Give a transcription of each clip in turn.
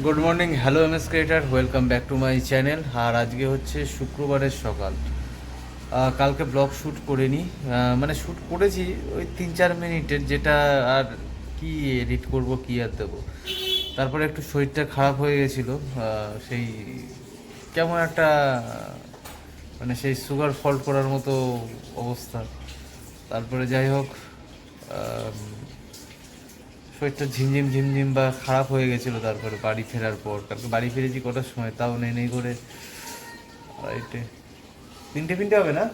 Good morning hello M S creator welcome back to my channel আর আজকে হচ্ছে শুক্রবারের সকাল। কালকে ব্লগ শ্যুট করিনি। মানে শ্যুট করেছি ওই তিন চার মিনিটের, যেটা আর কি এডিট করব, কি আর দেবো। তারপরে একটু শরীরটা খারাপ হয়ে গেছিল। সেই কেমন একটা মানে সেই সুগার ফল্ট করার মতো অবস্থা। তারপরে যাই হোক শরীরটা ঝিমঝিম ঝিমঝিম বা খারাপ হয়ে গেছিল তারপরে বাড়ি ফেরার পর। কালকে বাড়ি ফিরেছি কটার সময়? তাও নেই নেই করে। বাড়িতে তিনটে ফিনটে হবে না?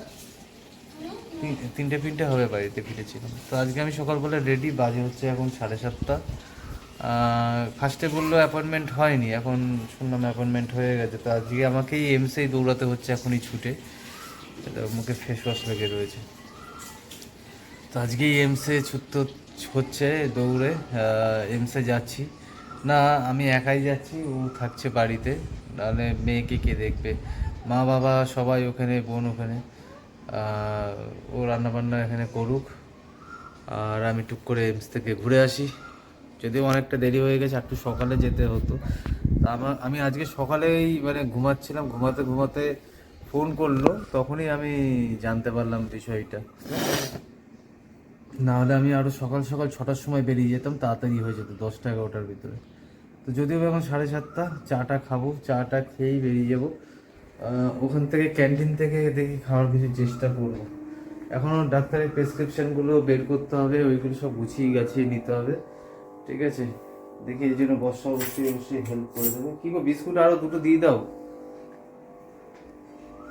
তিন- তিনটে ফিনটে হবে বাড়িতে ফিরেছিলাম। তো আজকে আমি সকালবেলা রেডি বাজে হচ্ছে এখন সাড়ে সাতটা। ফার্স্টে বলল অ্যাপয়েন্টমেন্ট হয়নি, এখন শুনলাম অ্যাপয়েন্টমেন্ট হয়ে গেছে। তো আজকে আমাকেই এমসেই দৌড়াতে হচ্ছে এখনই ছুটে। মুখে ফেস ওয়াশ লেগে রয়েছে। তো আজকেই এমসে ছুটতে হচ্ছে, দৌড়ে এমসে যাচ্ছি। না, আমি একাই যাচ্ছি, ও থাকছে বাড়িতে। নাহলে মেয়েকে কে দেখবে? মা বাবা সবাই ওখানে, বোন ওখানে। ও রান্নাবান্না এখানে করুক। আর আমি টুক করে এমস থেকে ঘুরে আসি। যদিও অনেকটা দেরি হয়ে গেছে, একটু সকালে যেতে হতো। তা আমার আমি আজকে সকালেই মানে ঘুমাচ্ছিলাম, ঘুমাতে ঘুমাতে ফোন করল। তখনই আমি জানতে পারলাম বিষয়টা। না হলে আমি আরও সকাল সকাল ছটার সময় বেরিয়ে যেতাম তাড়াতাড়ি হয়ে যেত দশটা এগারোটার ভিতরে। তো যদিও এখন সাড়ে সাতটা চাটা খাব চাটা খেয়েই বেরিয়ে যাব। ওখান থেকে ক্যান্টিন থেকে দেখি খাওয়ার কিছু চেষ্টা করব। এখনও ডাক্তারের প্রেসক্রিপশনগুলো বের করতে হবে ওইগুলো সব গুছিয়ে গাছিয়ে নিতে হবে। ঠিক আছে? দেখি এই জন্য বর্ষা অবশ্যই অবশ্যই হেল্প করে দেবে। কি গো বিস্কুট আরও দুটো দিয়ে দাও।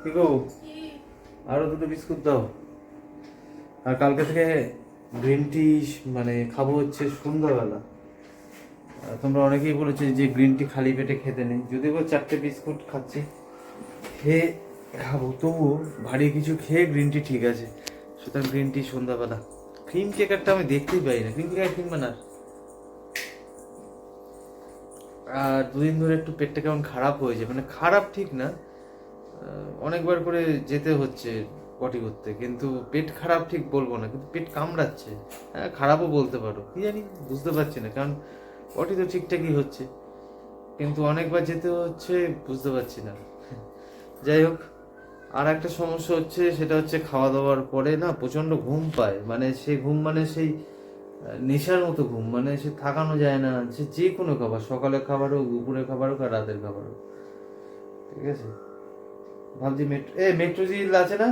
কি গো? আরও দুটো বিস্কুট দাও। আর কালকে থেকে গ্রিন টি মানে খাব হচ্ছে সন্ধ্যাবেলা। তোমরা অনেকেই বলেছ যে গ্রিন টি খালি পেটে খেতে নেই। যদি বা চারটে বিস্কুট খাচ্ছি, খেয়ে খাব, তবুও ভারী কিছু খেয়ে গ্রিন টি ঠিক আছে। সুতরাং গ্রিন টি সন্ধ্যাবেলা। ক্রিম কেকারটা আমি দেখতেই পাই না। ক্রিম কেকার কিনবে না। আর দুদিন ধরে একটু পেটটা কেমন খারাপ হয়েছে। মানে খারাপ ঠিক না। অনেকবার করে যেতে হচ্ছে। পটি করতে। কিন্তু পেট খারাপ ঠিক বলব না, কিন্তু পেট কামড়াচ্ছে। হ্যাঁ খারাপও বলতে পারো। কি জানি, বুঝতে পারছি না, কারণ পটি তো ঠিকঠাকই হচ্ছে। কিন্তু অনেকবার যেতে হচ্ছে, বুঝতে পারছি না। যাই হোক আর একটা সমস্যা হচ্ছে, সেটা হচ্ছে খাওয়া দাওয়ার পরে না প্রচণ্ড ঘুম পায়। মানে সে ঘুম মানে সেই নেশার মতো ঘুম মানে সে থাকানো যায় না। সে যে কোনো খাবার, সকালের খাবার হোক, দুপুরের খাবার হোক আর রাতের খাবার হোক। ঠিক আছে? ভাবছি মেট্রো এ মেট্রোজিল আছে না?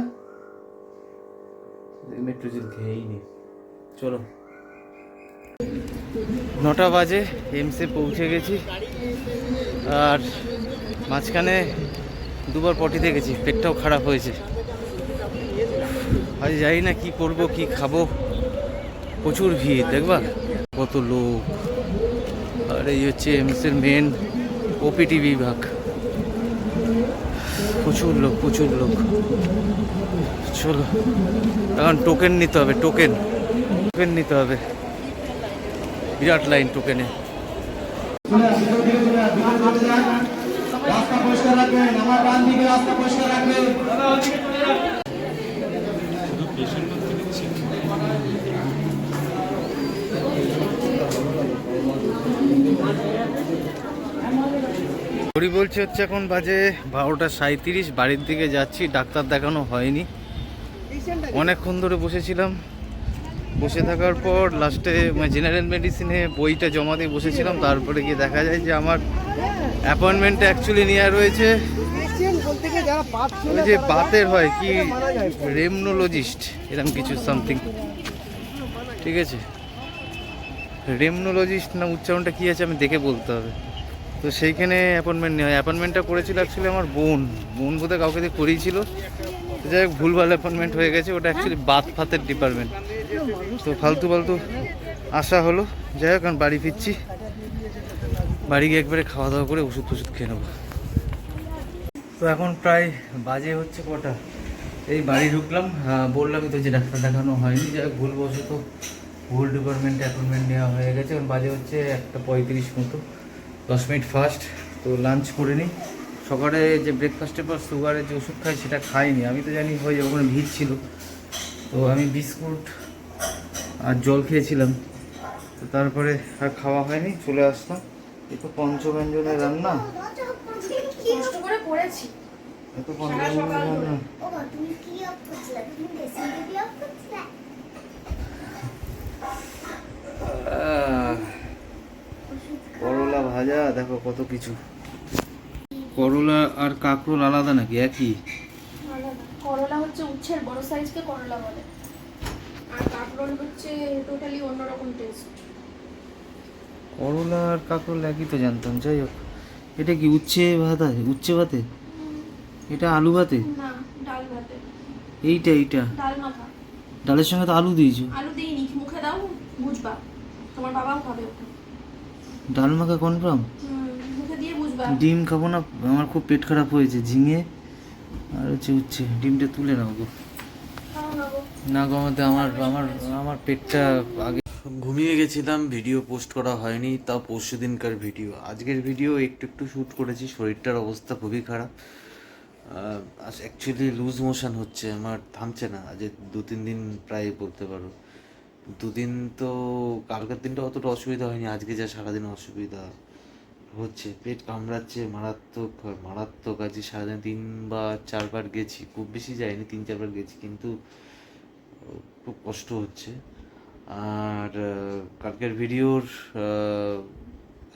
মেট্রোজিল খেয়েই নি চলো। নটা বাজে এমসে পৌঁছে গেছি। আর মাঝখানে দুবার পটিতে গেছি পেটটাও খারাপ হয়েছে। আজ জানি না কি করব, কি খাব। প্রচুর ভিড়, দেখবা? কত লোক। আর এই হচ্ছে এমসের মেন ওপিটি বিভাগ। প্রচুর লোক প্রচুর লোক। চলো, এখন টোকেন নিতে হবে টোকেন টোকেন নিতে হবে। বিরাট লাইন টোকেনে ঘড়ি বলছি হচ্ছে এখন বাজে বারোটা সাঁত্রিশ বাড়ির দিকে যাচ্ছি, ডাক্তার দেখানো হয়নি। অনেকক্ষণ ধরে বসেছিলাম। বসে থাকার পর লাস্টে জেনারেল মেডিসিনে বইটা জমা দিয়ে বসেছিলাম। তারপরে গিয়ে দেখা যায় যে আমার অ্যাপয়েন্টমেন্টটা অ্যাকচুয়ালি নেওয়া রয়েছে। ওই যে বাতের হয় কি? রেমনোলজিস্ট এরকম কিছু সামথিং ঠিক আছে? রেমনোলজিস্ট না উচ্চারণটা কী আছে আমি দেখে বলতে হবে। তো সেইখানে অ্যাপয়েন্টমেন্ট নেওয়া অ্যাপয়েন্টমেন্টটা করেছিল অ্যাকচুয়ালি আমার বোন। বোন বোধহয় কাউকে দিয়ে করিয়েছিল। যাই হোক ভুলভাল অ্যাপয়েন্টমেন্ট হয়ে গেছে। ওটা অ্যাকচুয়ালি বাত ফাতের ডিপার্টমেন্ট তো ফালতু ফালতু আসা হলো। যাই হোক এখন বাড়ি ফিরছি। বাড়ি গিয়ে একবারে খাওয়া দাওয়া করে ওষুধ টষুধ খেয়ে নেব। তো এখন প্রায় বাজে হচ্ছে কটা। এই বাড়ি ঢুকলাম। আহ, বললামই তো যে ডাক্তার দেখানো হয়নি। যাই হোক ভুলবশত ভুল ডিপার্টমেন্টে অ্যাপয়েন্টমেন্ট নেওয়া হয়ে গেছে। এখন বাজে হচ্ছে একটা পঁয়ত্রিশ মতো। দশ মিনিট ফার্স্ট তো লাঞ্চ করে নিই সকালে যে ব্রেকফাস্টের পর সুগারের যে ওষুধ খাই সেটা খাইনি। আমি তো জানি হয়ে যাবে ওখানে ভিড় ছিল। তো আমি বিস্কুট আর জল খেয়েছিলাম। তো তারপরে আর খাওয়া হয়নি চলে আসলাম। এ তো পঞ্চব্যঞ্জনের রান্না। পঞ্চব্যঞ্জনের রান্না। আহ, করলা ভাজা দেখো কত কিছু। করলা আর কাঁকরোল আলাদা নাকি? একই? আলাদা। করলা হচ্ছে উচ্ছের বড় সাইজকে করলা বলে। আর কাঁকরোল হচ্ছে টোটালি অন্যরকম টেস্ট করলা আর কাঁকরোল একই তো জানতাম যাই হোক। এটা কি উচ্ছে ভাত? উচ্ছে ভাতে? এটা আলু ভাতে? না ডাল ভাতে। এইটা এইটা? ডাল মাখা। ডালের সঙ্গে তো আলু দিয়েছ। আলু দিইনি মুখে দাও বুঝবা। তোমার বাবাও খাবে ওটা। ডাল মাখা কনফার্ম ডিম খাব না, আমার খুব পেট খারাপ হয়েছে, ঝিঙে আর হচ্ছে উচ্ছে, ডিমটা তুলে নাও গো। না আমাদের, আমার আমার আমার পেটটা আগে ঘুমিয়ে গেছিলাম, ভিডিও পোস্ট করা হয়নি, তাও পরশু দিনকার ভিডিও। আজকের ভিডিও একটু একটু শ্যুট করেছি, শরীরটার অবস্থা খুবই খারাপ। অ্যাকচুয়ালি লুজ মোশন হচ্ছে, আমার থামছে না, আজ দু তিন দিন প্রায় বলতে পারো। দুদিন তো, কালকের দিনটা অতটা অসুবিধা হয়নি, আজকে যা সারাদিন অসুবিধা হচ্ছে, পেট কামড়াচ্ছে, মারাত্মক মারাত্মক, আজকে সারাদিন তিন বা চারবার গেছি, খুব বেশি যায়নি তিন, চারবার গেছি, কিন্তু খুব কষ্ট হচ্ছে। আর কালকের ভিডিওর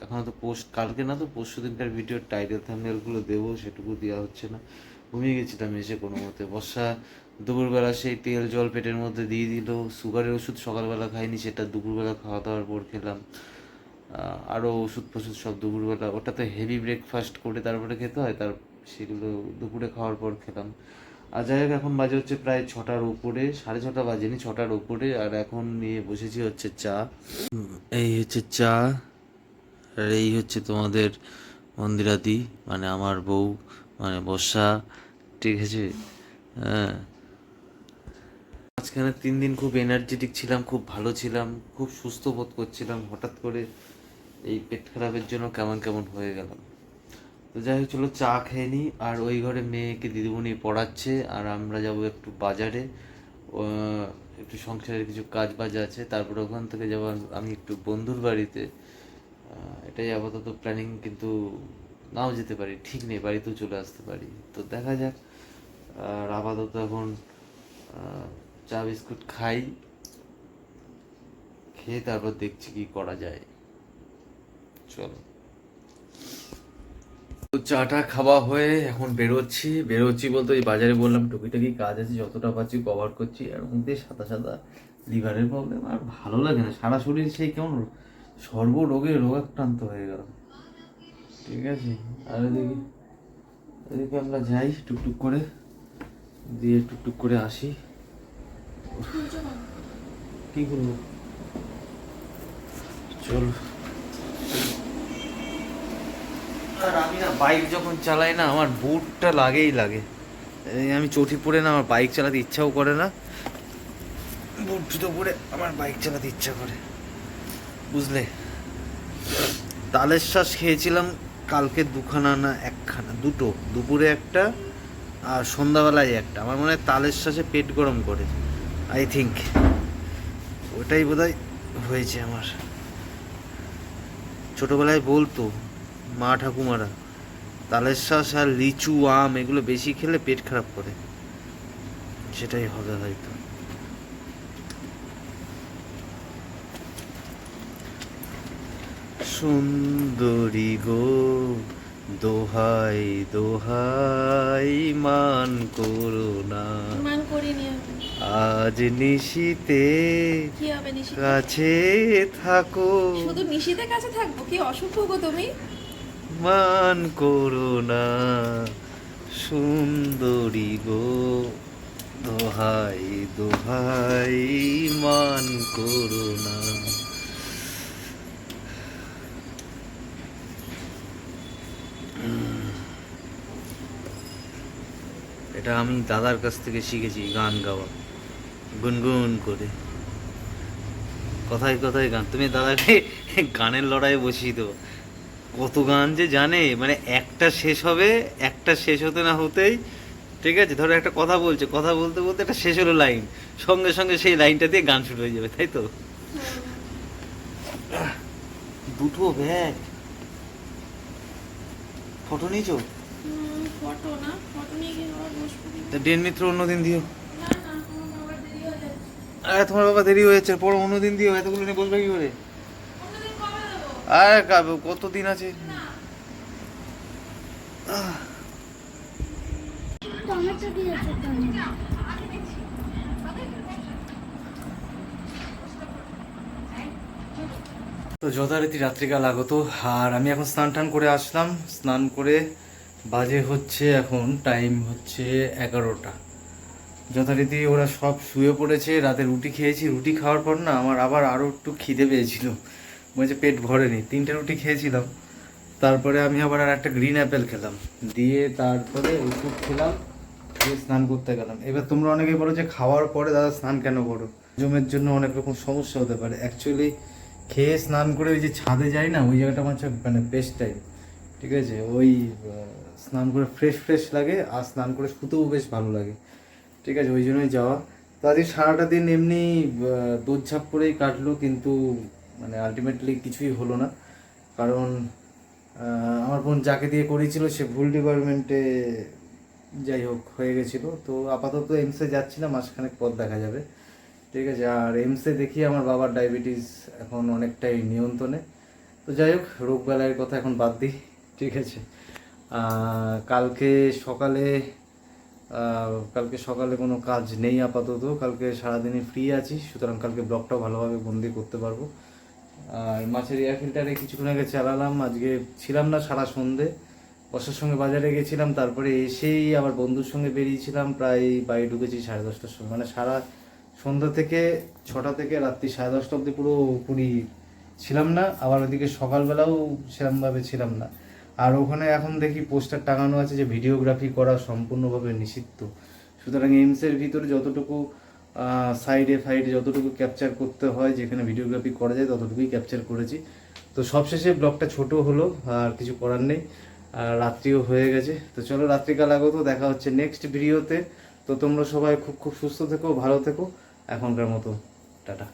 এখনও তো পোস্ট, কালকে না তো পরশু দিনকার ভিডিওর টাইটেল থাম্বনেলগুলো দেবো, সেটুকু দেওয়া হচ্ছে না। ঘুমিয়ে গেছিলাম এসে কোনো মতে। বর্ষা দুপুরবেলা সেই তেল জল পেটের মধ্যে দিয়ে দিল, সুগারের ওষুধ সকালবেলা খাইনি, সেটা দুপুরবেলা খাওয়া দাওয়ার পর খেলাম। আরও ওষুধ ফষুধ সব দুপুরবেলা ওটা তো হেভি ব্রেকফাস্ট করে তারপরে খেতে হয়, তার সেগুলো দুপুরে খাওয়ার পর খেলাম। আর যাই হোক, এখন বাজে হচ্ছে প্রায় ছটার উপরে, সাড়ে ছটা বাজেনি, ছটার উপরে, আর এখন নিয়ে বসেছি হচ্ছে চা। এই হচ্ছে চা, আর এই হচ্ছে তোমাদের মন্দিরাদি মানে আমার বউ মানে বর্ষা, ঠিক আছে? হ্যাঁ। মাঝখানে তিন দিন খুব এনার্জেটিক ছিলাম, খুব ভালো ছিলাম, খুব সুস্থ বোধ করছিলাম। হঠাৎ করে এই পেট খারাপের জন্য কেমন কেমন হয়ে গেলাম। তো যাই হোক, চলো চা খেয়ে নিই। আর ওই ঘরে মেয়েকে দিদিমণি পড়াচ্ছে, আর আমরা যাব একটু বাজারে। একটু সংসারের কিছু কাজ বাজ আছে, তারপর ওখান থেকে যাব আমি একটু বন্ধুর বাড়িতে। এটাই আপাতত প্ল্যানিং কিন্তু নাও যেতে পারি, ঠিক নেই, বাড়িতেও চলে আসতে পারি। তো দেখা যাক। আর আপাতত এখন চা বিস্কুট খাই, খেয়ে তারপর দেখছি কি করা যায়। চলো। তো চাটা খাওয়া হয়ে এখন বেরোচ্ছি। বেরোচ্ছি বলতে ওই বাজারে বললাম, টুকিটাকি কাজ আছে, যতটা পাচ্ছি কভার করছি। আর মধ্যে সাদা সাদা লিভারের প্রবলেম আর ভালো লাগে না। সারা শরীর সেই কেমন সর্ব সর্বরোগে রোগাক্রান্ত হয়ে গেল। ঠিক আছে? আর এদিকে এদিকে আমরা যাই, টুকটুক করে। দিয়ে টুকটুক করে আসি। কি চলো। আমি বাইক যখন চালাই না, আমার বুটটা লাগেই লাগে। আমি চটি পরে না আমার বাইক চালাতে ইচ্ছাও করে না। বুট জুতো পরে আমার বাইক চালাতে ইচ্ছা করে। বুঝলে? তালের শ্বাস খেয়েছিলাম কালকে দুখানা না একখানা, দুটো। দুপুরে একটা আর সন্ধ্যাবেলায় একটা। আমার মনে হয় তালের শ্বাসে পেট গরম করে। আই থিঙ্ক ওটাই বোধহয় হয়েছে আমার। ছোটবেলায় বলতো, মা ঠাকুমারা তালের শ্বাস আর লিচু, আম এগুলো বেশি খেলে পেট খারাপ করে। সেটাই হবে হয়তো। সুন্দরী গো, দোহাই দোহাই, মান করো না। মান করিনি আজ নিশিতে কি হবে নিশি কাছে থাকো। শুধু নিশিতে কাছে থাকব? কি অসুখ গো তুমি? মান করো না সুন্দরী গো দোহাই দোহাই মান করো না। এটা আমি দাদার কাছ থেকে শিখেছি গান গাওয়া। গুনগুন করে। কথায় কথায় গান। তুমি দাদাকে গানের লড়াই বসিয়ে দেবো। কত গান যে জানে মানে একটা শেষ হবে একটা শেষ হতে না হতেই ঠিক আছে? ধরো একটা কথা বলছে কথা বলতে বলতে একটা শেষ হলো লাইন। সঙ্গে সঙ্গে সেই লাইনটা দিয়ে গান শুরু হয়ে যাবে তাই তো? দুটো ব্যাগ। ফটো নিয়েছো? ফটো না ফটো নিয়ে গিয়ে বসবো ডেন মিত্র অন্যদিন দিও না না আমার বাবার দেরি হয়ে যাচ্ছে আরে, তোমার বাবা দেরি হয়েছে পরে অন্যদিন দিও, এতগুলো নিয়ে বসবে কি করে? আরে, কা- কত দিন আছে? তো যথারীতি রাত্রিকাল আগত, আর আমি এখন স্নান টান করে আসলাম। স্নান করে বাজে হচ্ছে এখন টাইম হচ্ছে এগারোটা। যথারীতি ওরা সব শুয়ে পড়েছে, রাতে রুটি খেয়েছি, রুটি খাওয়ার পর না আমার আবার আরও একটু খিদে পেয়েছিল। বলছে পেট ভরেনি তিনটে রুটি খেয়েছিলাম। তারপরে আমি আবার আর একটা গ্রিন অ্যাপেল খেলাম। দিয়ে তারপরে ওষুধ খেলাম দিয়ে স্নান করতে গেলাম। এবার তোমরা অনেকেই বলো যে খাওয়ার পরে দাদা স্নান কেন করো? জমের জন্য অনেক রকম সমস্যা হতে পারে। অ্যাকচুয়ালি খেয়ে স্নান করে ওই যে ছাদে যাই না, ওই জায়গাটা আমার হচ্ছে মানে বেস্ট টাইম ঠিক আছে? ওই স্নান করে ফ্রেশ ফ্রেশ লাগে, আর স্নান করে শুতেও বেশ ভালো লাগে। ঠিক আছে, ওই জন্যই যাওয়া। তো আজকে সারাটা দিন এমনি দৌড়ঝাঁপ করেই কাটলো, কিন্তু মানে আলটিমেটলি কিছুই হলো না। কারণ আমার বোন যাকে দিয়ে করেছিল, সে ভুল ডিপার্টমেন্টে যাই হোক, হয়ে গেছিল। তো আপাতত এমসে যাচ্ছি না মাসখানেক পর দেখা যাবে। ঠিক আছে, আর এমসে দেখি আমার বাবার ডায়াবেটিস এখন অনেকটাই নিয়ন্ত্রণে। তো যাই হোক রোগ বেলার কথা এখন বাদ দিই, ঠিক আছে। কালকে সকালে কালকে সকালে কোনো কাজ নেই আপাতত। কালকে সারাদিনই ফ্রি আছি, সুতরাং কালকে ব্লগটাও ভালোভাবে বন্দি করতে পারব। আর মাছের এয়ার ফিল্টারে কিছুক্ষণ আগে চালালাম, আজকে ছিলাম না সারা সন্ধে। বর্ষার সঙ্গে বাজারে গেছিলাম, তারপরে এসেই আবার বন্ধুর সঙ্গে বেরিয়েছিলাম, প্রায় বাড়ি ঢুকেছি সাড়ে দশটার সময়। মানে সারা সন্ধ্যা থেকে ছটা থেকে রাত্রি সাড়ে দশটা অবধি পুরো পুরি ছিলাম না, আবার ওদিকে সকালবেলাও সেরমভাবে ছিলাম না। আর ওখানে এখন দেখি পোস্টার টাঙানো আছে যে ভিডিওগ্রাফি করা সম্পূর্ণভাবে নিষিদ্ধ। সুতরাং এইমসের ভিতরে যতটুকু সাইডে ফাইডে যতটুকু ক্যাপচার করতে হয়, যেখানে ভিডিওগ্রাফি করা যায়, ততটুকুই ক্যাপচার করেছি। তো সবশেষে ব্লগটা ছোট হলো, আর কিছু করার নেই, আর রাত্রিও হয়ে গেছে। তো চলো রাত্রিকাল আগত, দেখা হচ্ছে নেক্সট ভিডিওতে তো তোমরা সবাই খুব খুব সুস্থ থেকো, ভালো থেকো, এখনকার মতো, টাটা।